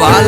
वाला